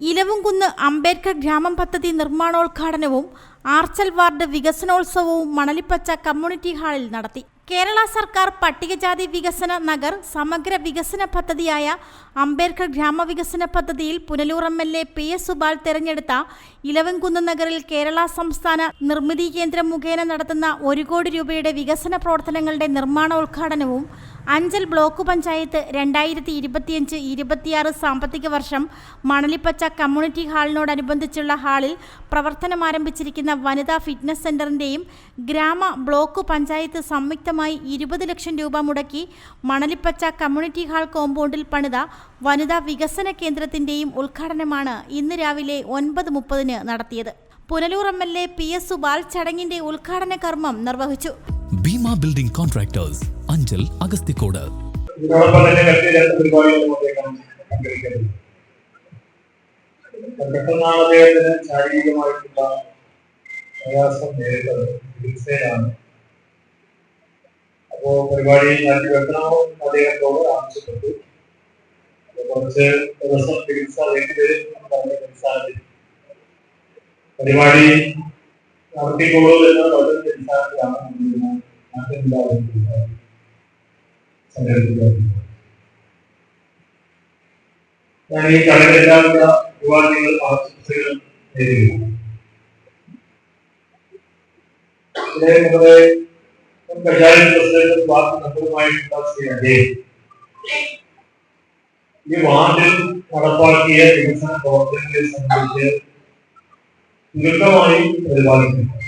ഇലവുംകുന്ന് അംബേദ്കർ ഗ്രാമം പദ്ധതി നിർമ്മാണോദ്ഘാടനവും ആർച്ചൽ വാർഡ് വികസനോത്സവവും മണലിപ്പച്ച കമ്മ്യൂണിറ്റി ഹാളിൽ നടത്തി. കേരള സർക്കാർ പട്ടികജാതി വികസന നഗർ സമഗ്ര വികസന പദ്ധതിയായ അംബേദ്കർ ഗ്രാമവികസന പദ്ധതിയിൽ Punalur M L A P S Subal തെരഞ്ഞെടുത്ത ഇലവൻകുന്ന് നഗറിൽ കേരള സംസ്ഥാന നിർമ്മിതി കേന്ദ്രം മുഖേന നടത്തുന്ന ഒരു കോടി രൂപയുടെ വികസന പ്രവർത്തനങ്ങളുടെ നിർമ്മാണോദ്ഘാടനവും അഞ്ചൽ ബ്ലോക്ക് പഞ്ചായത്ത് രണ്ടായിരത്തി ഇരുപത്തിയഞ്ച് ഇരുപത്തിയാറ് സാമ്പത്തിക വർഷം മണലിപ്പച്ച കമ്മ്യൂണിറ്റി ഹാളിനോടനുബന്ധിച്ചുള്ള ഹാളിൽ പ്രവർത്തനം ആരംഭിച്ചിരിക്കുന്ന വനിതാ ഫിറ്റ്നസ് സെന്ററിന്റെയും ഗ്രാമ ബ്ലോക്ക് പഞ്ചായത്ത് സംയുക്തമായി ഇരുപത് ലക്ഷം രൂപ മുടക്കി മണലിപ്പച്ച കമ്മ്യൂണിറ്റി ഹാൾ കോമ്പൗണ്ടിൽ പണിത വനിതാ വികസന കേന്ദ്രത്തിന്റെയും ഉദ്ഘാടനമാണ് ഇന്ന് രാവിലെ ഒൻപത് മുപ്പതിന് നടത്തിയത്. Punalur M L A P S Subal ചടങ്ങിന്റെ ഉദ്ഘാടന കർമ്മം നിർവഹിച്ചു. Bhima building contractors Anchal Agasthikode. അദ്ദേഹത്തിന് ശാരീരികമായിട്ടുള്ള പ്രയാസം നേരിട്ടത് ചികിത്സയിലാണ് അപ്പോ പരിപാടി മാറ്റി വെക്കണമെന്ന് അദ്ദേഹത്തോട് ആവശ്യപ്പെട്ടു കുറച്ച് ദിവസം ചികിത്സ അടിസ്ഥാനത്തിൽ പരിപാടി നടത്തിക്കൊള്ളൂ എന്ന് വളരെ അടിസ്ഥാനത്തിലാണ് നമ്മൾ നാട്ടിലുണ്ടാവുന്ന പരിപാടി സംഘടിപ്പിക്കുന്നത് ഞാൻ ഈ കടലെല്ലാവിധ യുവാക്കൾ ആശംസകളും നേരുകയാണ് ഇവിടെ നമ്മുടെ പഞ്ചായത്ത് പ്രസിഡന്റ് വാർഡ് മെമ്പറുമായിട്ടുള്ള ശ്രീ അജയ് ഈ വാർഡിൽ നടപ്പാക്കിയ വികസന പ്രവർത്തനങ്ങളെ സംബന്ധിച്ച് ദീർഘമായി പരിപാലിക്കുന്നു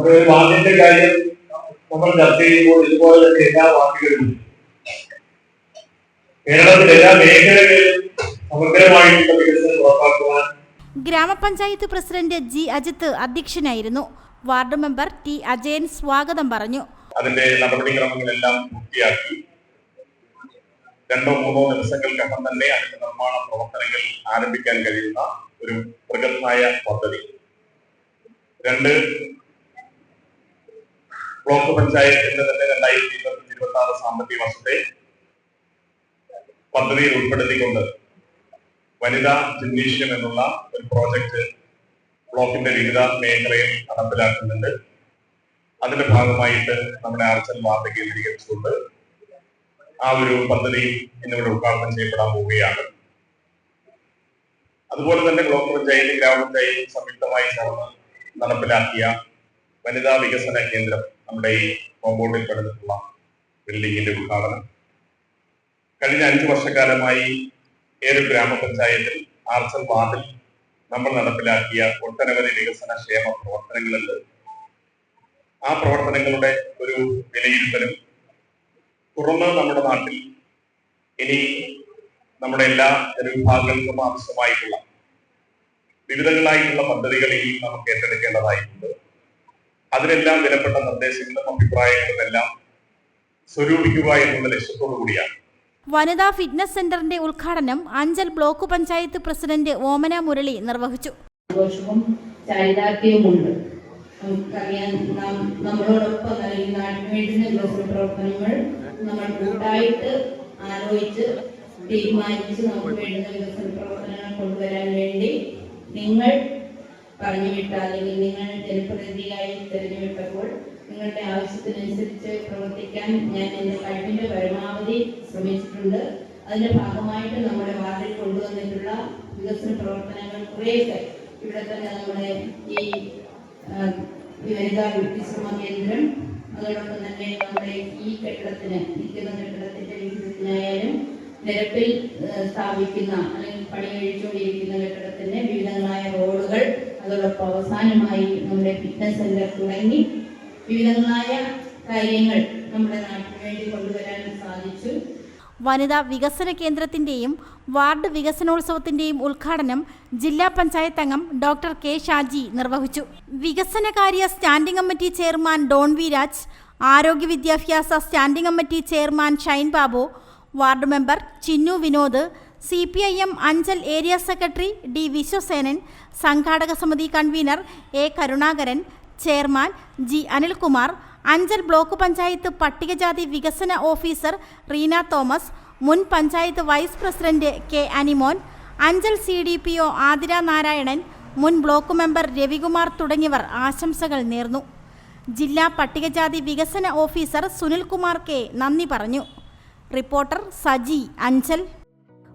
നമ്മുടെ ഒരു വാക്കിന്റെ കാര്യം നമ്മൾ ചർച്ച ചെയ്യുമ്പോൾ ഇതുപോലെ തന്നെ എല്ലാ വാക്കുകളും കേരളത്തിലെ എല്ലാ മേഖലകളിലും സമഗ്രമായിട്ടുള്ള വികസനം ഉറപ്പാക്കുവാൻ ഗ്രാമപഞ്ചായത്ത് പ്രസിഡന്റ് ജി അജിത്ത് അധ്യക്ഷനായിരുന്നു. വാർഡ് മെമ്പർ ടി അജയൻ സ്വാഗതം പറഞ്ഞു. അതിന്റെ നടപടിക്രമങ്ങളെല്ലാം പൂർത്തിയാക്കി. രണ്ടോ മൂന്നോ ദിവസങ്ങൾക്കകം തന്നെ അതിന്റെ നിർമ്മാണ പ്രവർത്തനങ്ങൾ ആരംഭിക്കാൻ കഴിയുന്ന ഒരു പ്രഗത്ഭായ പദ്ധതി. രണ്ട് ബ്ലോക്ക് പഞ്ചായത്തിന്റെ തന്നെ രണ്ടായിരത്തി ഇരുപത്തി ഇരുപത്തി ആറ് സാമ്പത്തിക വർഷത്തെ പദ്ധതിയിൽ ഉൾപ്പെടുത്തിക്കൊണ്ട് വനിതാ ജിംനേഷ്യം എന്നുള്ള ഒരു പ്രോജക്റ്റ് ബ്ലോക്കിന്റെ വിവിധ മേഖലയിൽ നടപ്പിലാക്കുന്നുണ്ട്. അതിന്റെ ഭാഗമായിട്ട് നമ്മുടെ ആർച്ചൽ വാർത്ത കേന്ദ്രീകരിച്ചുകൊണ്ട് ആ ഒരു പദ്ധതി ഇന്നിവിടെ ഉദ്ഘാടനം ചെയ്യപ്പെടാൻ പോവുകയാണ്. അതുപോലെ തന്നെ ബ്ലോക്ക് പഞ്ചായത്ത് ഗ്രാമപഞ്ചായത്ത് സംയുക്തമായി ചേർന്ന് നടപ്പിലാക്കിയ വനിതാ വികസന കേന്ദ്രം നമ്മുടെ ഈ കോമ്പൗണ്ടിൽ പണിതിട്ടുള്ള ബിൽഡിങ്ങിന്റെ ഉദ്ഘാടനം. കഴിഞ്ഞ അഞ്ചു വർഷക്കാലമായി ഏതൊരു ഗ്രാമപഞ്ചായത്തിൽ ആർച്ചൽ വാർഡിൽ നമ്മൾ നടപ്പിലാക്കിയ ഒട്ടനവധി വികസന ക്ഷേമ പ്രവർത്തനങ്ങളുണ്ട്. ആ പ്രവർത്തനങ്ങളുടെ ഒരു വിലയിരുത്തലും തുറന്ന് നമ്മുടെ നാട്ടിൽ ഇനി നമ്മുടെ എല്ലാ ജനവിഭാഗങ്ങൾക്കും ആവശ്യമായിട്ടുള്ള വിവിധങ്ങളായിട്ടുള്ള പദ്ധതികൾ ഇനി നമുക്ക് ഏറ്റെടുക്കേണ്ടതായിട്ടുണ്ട്. അതിനെല്ലാം വിലപ്പെട്ട നിർദ്ദേശങ്ങളും അഭിപ്രായങ്ങളും എല്ലാം സ്വരൂപിക്കുക എന്നുള്ള ലക്ഷ്യത്തോടു കൂടിയാണ്. വനിതാ ഫിറ്റ്നസ് സെന്ററിന്റെ ഉദ്ഘാടനം അഞ്ചൽ ബ്ലോക്ക് പഞ്ചായത്ത് പ്രസിഡന്റ് ഓമന മുരളി നിർവഹിച്ചു. സന്തോഷവും ചാരിതാർത്ഥ്യവുമുണ്ട്. നമുക്കറിയാം നാം നമ്മളോടൊപ്പം അല്ലെങ്കിൽ നാട്ടിന് പ്രവർത്തനങ്ങൾ നമ്മൾ കൂട്ടായിട്ട് ആലോചിച്ച് തീരുമാനിച്ച് നമുക്ക് വേണ്ടുന്ന വികസന പ്രവർത്തനങ്ങൾ കൊണ്ടുവരാൻ വേണ്ടി നിങ്ങൾ പറഞ്ഞു വിട്ട അല്ലെങ്കിൽ നിങ്ങൾ ജനപ്രതിനിധിയായി തിരഞ്ഞെടുത്തപ്പോൾ നിങ്ങളുടെ ആവശ്യത്തിനനുസരിച്ച് പ്രവർത്തിക്കാൻ ഞാൻ എന്റെ കഴിവിന്റെ പരമാവധി ശ്രമിച്ചിട്ടുണ്ട്. അതിന്റെ ഭാഗമായിട്ട് നമ്മുടെ വാർഡിൽ കൊണ്ടുവന്നിട്ടുള്ള വികസന പ്രവർത്തനങ്ങൾ കുറേയൊക്കെ ഇവിടെ തന്നെ നമ്മുടെ ഈ വനിതാ വ്യക്തിശ്രമ കേന്ദ്രം അതോടൊപ്പം തന്നെ നമ്മുടെ ഈ കെട്ടിടത്തിന് നിൽക്കുന്ന കെട്ടിടത്തിന്റെ വികസനത്തിനായാലും നിരപ്പിൽ സ്ഥാപിക്കുന്ന അല്ലെങ്കിൽ പണി കഴിച്ചുകൊണ്ടിരിക്കുന്ന കെട്ടിടത്തിന്റെ വിവിധങ്ങളായ അതോടൊപ്പം അവസാനമായി നമ്മുടെ ഫിറ്റ്നസ് സെന്റർ തുടങ്ങി വിവിധങ്ങളായ കാര്യങ്ങൾ നമ്മുടെ നാട്ടിന് വേണ്ടി കൊണ്ടുവരാൻ സാധിച്ചു. വനിതാ വികസന കേന്ദ്രത്തിന്റെയും വാർഡ് വികസനോത്സവത്തിന്റെയും ഉദ്ഘാടനം ജില്ലാ പഞ്ചായത്ത് അംഗം ഡോക്ടർ കെ ഷാജി നിർവഹിച്ചു. വികസനകാര്യ standing committee chairman Don V Raj ആരോഗ്യ വിദ്യാഭ്യാസ standing committee chairman Shine Babu ward member Chinnu Vinod C P I M Anchal area secretary D Viswasenan സംഘാടക സമിതി convener A Karunakaran chairman G Anilkumar Anchal block panchayat പട്ടികജാതി വികസന officer Reena Thomas മുൻ panchayat vice president K Animon Anchal C D P O Athira Narayanan മുൻ block member Ravikumar തുടങ്ങിയവർ ആശംസകൾ നേർന്നു. ജില്ലാ പട്ടികജാതി വികസന ഓഫീസർ സുനിൽകുമാർ കെ നന്ദി പറഞ്ഞു. റിപ്പോർട്ടർ സജി അഞ്ചൽ.